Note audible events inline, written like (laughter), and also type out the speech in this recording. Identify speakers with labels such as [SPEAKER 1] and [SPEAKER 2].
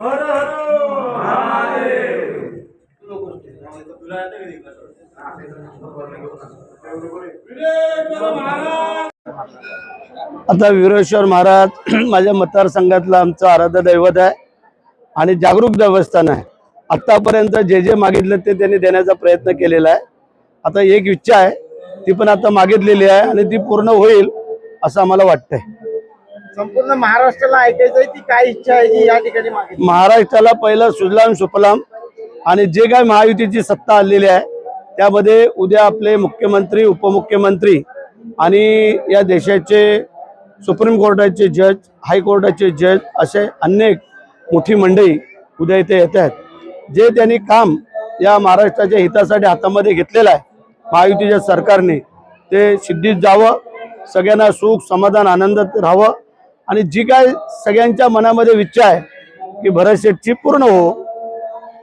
[SPEAKER 1] हर हर
[SPEAKER 2] आता वीरेश्वर महाराज (clears throat) माझ्या मतदारसंघातलं आमचं आराध्य दैवत आहे आणि जागरूक देवस्थान आहे. आतापर्यंत जे जे मागितलं ते त्यांनी देण्याचा प्रयत्न केलेला आहे. आता एक इच्छा आहे ती पण आता मागितलेली आहे आणि ती पूर्ण होईल असं आम्हाला वाटतंय.
[SPEAKER 3] संपूर्ण महाराष्ट्राला ऐकायचंय ती काय इच्छा आहे जी या ठिकाणी मागितली
[SPEAKER 2] महाराष्ट्राला पहिलं सुजलाम सुफलाम आणि जे काय महायुतीची सत्ता आलेली आहे त्यामध्ये उद्या आपले मुख्यमंत्री उपमुख्यमंत्री आणि या देशाचे सुप्रीम कोर्टाचे जज हायकोर्टाचे जज असे अनेक मोठी मंडळी उद्या इथे येत आहेत. जे त्यांनी काम या महाराष्ट्राच्या हितासाठी हातामध्ये घेतलेलं आहे महायुतीच्या सरकारने ते सिद्धीत जावं सगळ्यांना सुख समाधान आनंदात राहावं आणि जी काय सगळ्यांच्या मनामध्ये इच्छा आहे की भरत शेठची पूर्ण हो